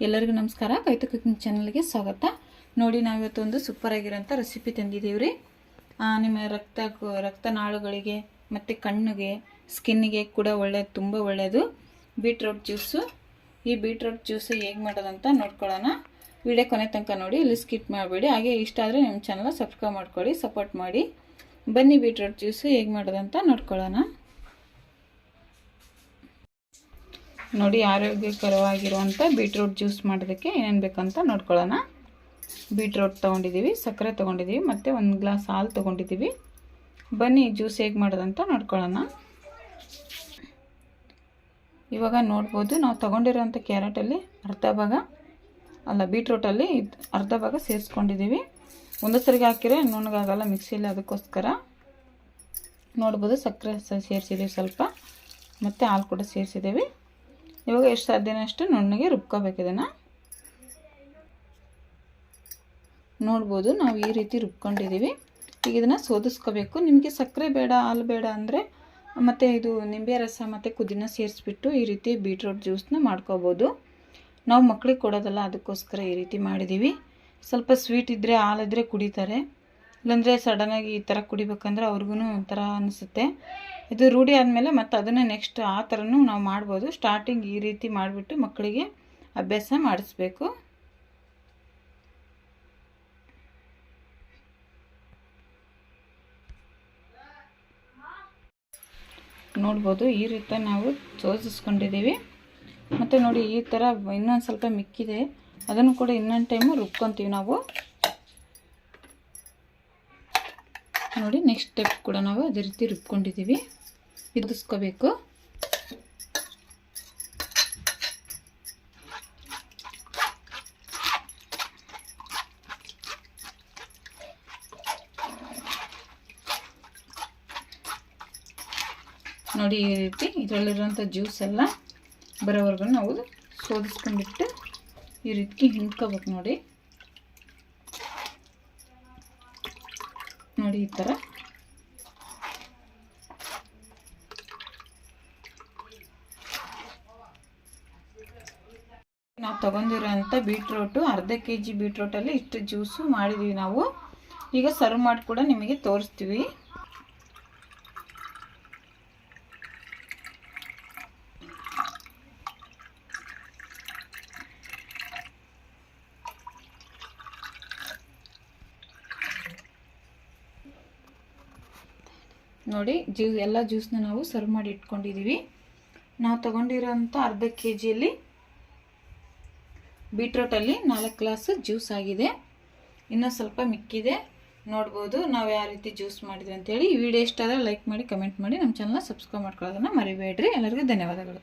ಎಲ್ಲರಿಗೂ ನಮಸ್ಕಾರ. ಕೈತು ಕುಕಿಂಗ್ ಚಾನಲ್ಗೆ ಸ್ವಾಗತ. ನೋಡಿ ನಾವಿವತ್ತು ಒಂದು ಸೂಪರ್ ಆಗಿರೋಂಥ ರೆಸಿಪಿ ತಂದಿದ್ದೀವಿ ರೀ ನಿಮ್ಮ ರಕ್ತ ರಕ್ತನಾಳುಗಳಿಗೆ ಮತ್ತು ಕಣ್ಣಿಗೆ ಸ್ಕಿನ್ನಿಗೆ ಕೂಡ ಒಳ್ಳೆಯದು ತುಂಬ ಒಳ್ಳೆಯದು ಬೀಟ್ರೋಟ್ ಜ್ಯೂಸು ಈ ಬೀಟ್ರೋಟ್ ಜ್ಯೂಸು ಹೇಗೆ ಮಾಡೋದಂತ ನೋಡ್ಕೊಳ್ಳೋಣ. ವಿಡಿಯೋ ಕೊನೆ ತನಕ ನೋಡಿ, ಇಲ್ಲಿ ಸ್ಕಿಪ್ ಮಾಡಬೇಡಿ. ಹಾಗೆ ಇಷ್ಟ ಆದರೆ ನಿಮ್ಮ ಚಾನಲ್ ಸಬ್ಸ್ಕ್ರೈಬ್ ಮಾಡ್ಕೊಳ್ಳಿ ಸಪೋರ್ಟ್ ಮಾಡಿ. ಬನ್ನಿ ಬೀಟ್ರೋಟ್ ಜ್ಯೂಸು ಹೇಗೆ ಮಾಡೋದಂತ ನೋಡ್ಕೊಳ್ಳೋಣ. ನೋಡಿ ಆರೋಗ್ಯಕರವಾಗಿರುವಂಥ ಬೀಟ್ರೂಟ್ ಜ್ಯೂಸ್ ಮಾಡೋದಕ್ಕೆ ಏನೇನು ಬೇಕಂತ ನೋಡ್ಕೊಳ್ಳೋಣ. ಬೀಟ್ರೂಟ್ ತೊಗೊಂಡಿದ್ದೀವಿ, ಸಕ್ಕರೆ ತೊಗೊಂಡಿದ್ದೀವಿ, ಮತ್ತು ಒಂದು ಗ್ಲಾಸ್ ಹಾಲು ತೊಗೊಂಡಿದ್ದೀವಿ. ಬನ್ನಿ ಜ್ಯೂಸ್ ಹೇಗೆ ಮಾಡೋದಂತ ನೋಡ್ಕೊಳ್ಳೋಣ. ಇವಾಗ ನೋಡ್ಬೋದು, ನಾವು ತೊಗೊಂಡಿರೋಂಥ ಕ್ಯಾರೆಟಲ್ಲಿ ಅರ್ಧ ಭಾಗ, ಅಲ್ಲ ಬೀಟ್ರೂಟಲ್ಲಿ ಅರ್ಧ ಭಾಗ ಸೇರಿಸ್ಕೊಂಡಿದ್ದೀವಿ. ಒಂದು ಸರಿಗೆ ಹಾಕಿದ್ರೆ ನುಣ್ಣಗಾಗಲ್ಲ ಮಿಕ್ಸಿಲಿ ಅದಕ್ಕೋಸ್ಕರ. ನೋಡ್ಬೋದು ಸಕ್ಕರೆ ಸೇರಿಸಿದ್ದೀವಿ ಸ್ವಲ್ಪ, ಮತ್ತು ಹಾಲು ಕೂಡ ಸೇರಿಸಿದ್ದೀವಿ. ಇವಾಗ ಎಷ್ಟು ಸಾಧ್ಯನೋ ಅಷ್ಟು ನುಣ್ಣಗೆ ರುಬ್ಕೋಬೇಕು ಇದನ್ನು. ನೋಡ್ಬೋದು ನಾವು ಈ ರೀತಿ ರುಬ್ಕೊಂಡಿದ್ದೀವಿ. ಈಗ ಇದನ್ನು ಸೋದಿಸ್ಕೋಬೇಕು. ನಿಮಗೆ ಸಕ್ಕರೆ ಬೇಡ, ಹಾಲು ಬೇಡ ಅಂದರೆ ಮತ್ತು ಇದು ನಿಂಬೆ ರಸ ಮತ್ತು ಕುದಿನ ಸೇರಿಸ್ಬಿಟ್ಟು ಈ ರೀತಿ ಬೀಟ್ರೋಟ್ ಜ್ಯೂಸನ್ನ ಮಾಡ್ಕೋಬೋದು. ನಾವು ಮಕ್ಕಳಿಗೆ ಕೊಡೋದಲ್ಲ, ಅದಕ್ಕೋಸ್ಕರ ಈ ರೀತಿ ಮಾಡಿದ್ದೀವಿ. ಸ್ವಲ್ಪ ಸ್ವೀಟ್ ಇದ್ದರೆ ಹಾಲಿದ್ರೆ ಕುಡಿತಾರೆ. ಇಲ್ಲಾಂದರೆ ಸಡನ್ನಾಗಿ ಈ ಥರ ಕುಡಿಬೇಕಂದ್ರೆ ಅವ್ರಿಗೂ ಒಂಥರ ಅನಿಸುತ್ತೆ. ಇದು ರೂಢಿ ಆದಮೇಲೆ ಮತ್ತು ಅದನ್ನು ನೆಕ್ಸ್ಟ್ ಆ ಥರನೂ ನಾವು ಮಾಡ್ಬೋದು. ಸ್ಟಾರ್ಟಿಂಗ್ ಈ ರೀತಿ ಮಾಡಿಬಿಟ್ಟು ಮಕ್ಕಳಿಗೆ ಅಭ್ಯಾಸ ಮಾಡಿಸ್ಬೇಕು. ನೋಡ್ಬೋದು ಈ ರೀತಿ ನಾವು ಚೋದಿಸ್ಕೊಂಡಿದ್ದೀವಿ ಮತ್ತು ನೋಡಿ ಈ ಥರ ಇನ್ನೊಂದು ಸ್ವಲ್ಪ ಮಿಕ್ಕಿದೆ. ಅದನ್ನು ಕೂಡ ಇನ್ನೊಂದು ಟೈಮು ರುಬ್ಕೊತೀವಿ ನಾವು. ನೋಡಿ ನೆಕ್ಸ್ಟ್ ಸ್ಟೆಪ್ ಕೂಡ ನಾವು ಅದೇ ರೀತಿ ರುಬ್ಕೊಂಡಿದ್ದೀವಿ. ಇದಿಸ್ಕೋಬೇಕು ನೋಡಿ, ಈ ರೀತಿ ಇದರಲ್ಲಿರುವಂಥ ಜ್ಯೂಸ್ ಎಲ್ಲ ಬರೋವರೆಗೂ ನಾವು ಸೋದಿಸ್ಕೊಂಡ್ಬಿಟ್ಟು ಈ ರೀತಿ ಹಿಂಡ್ಕೋಬೇಕು ನೋಡಿ. ನೋಡಿ ಈ ಥರ ನಾವು ತೊಗೊಂಡಿರೋಂಥ ಬೀಟ್ರೋಟು ಅರ್ಧ ಕೆ ಜಿ ಬೀಟ್ರೋಟಲ್ಲಿ ಇಷ್ಟು ಜ್ಯೂಸು ಮಾಡಿದ್ದೀವಿ ನಾವು. ಈಗ ಸರ್ವ್ ಮಾಡಿ ಕೂಡ ನಿಮಗೆ ತೋರಿಸ್ತೀವಿ. ನೋಡಿ ಜ್ಯೂ ಎಲ್ಲ ಜ್ಯೂಸ್ನ ನಾವು ಸರ್ವ್ ಮಾಡಿ ಇಟ್ಕೊಂಡಿದ್ದೀವಿ ನಾವು ತೊಗೊಂಡಿರೋಂಥ ಅರ್ಧ ಕೆ ಜಿಯಲ್ಲಿ ಬೀಟ್ರೋಟಲ್ಲಿ ನಾಲ್ಕು ಗ್ಲಾಸು ಜ್ಯೂಸ್ ಆಗಿದೆ. ಇನ್ನೂ ಸ್ವಲ್ಪ ಮಿಕ್ಕಿದೆ. ನೋಡ್ಬೋದು ನಾವು ಯಾವ ರೀತಿ ಜ್ಯೂಸ್ ಮಾಡಿದ್ವಿ ಅಂತೇಳಿ ಈ ವಿಡಿಯೋ ಇಷ್ಟ ಆದರೆ ಲೈಕ್ ಮಾಡಿ, ಕಮೆಂಟ್ ಮಾಡಿ ನಮ್ಮ ಚಾನಲ್ನ ಸಬ್ಸ್ಕ್ರೈಬ್ ಮಾಡ್ಕೊಳ್ಳೋದನ್ನು ಮರಿಬೇಡ್ರಿ. ಎಲ್ಲರಿಗೂ ಧನ್ಯವಾದಗಳು.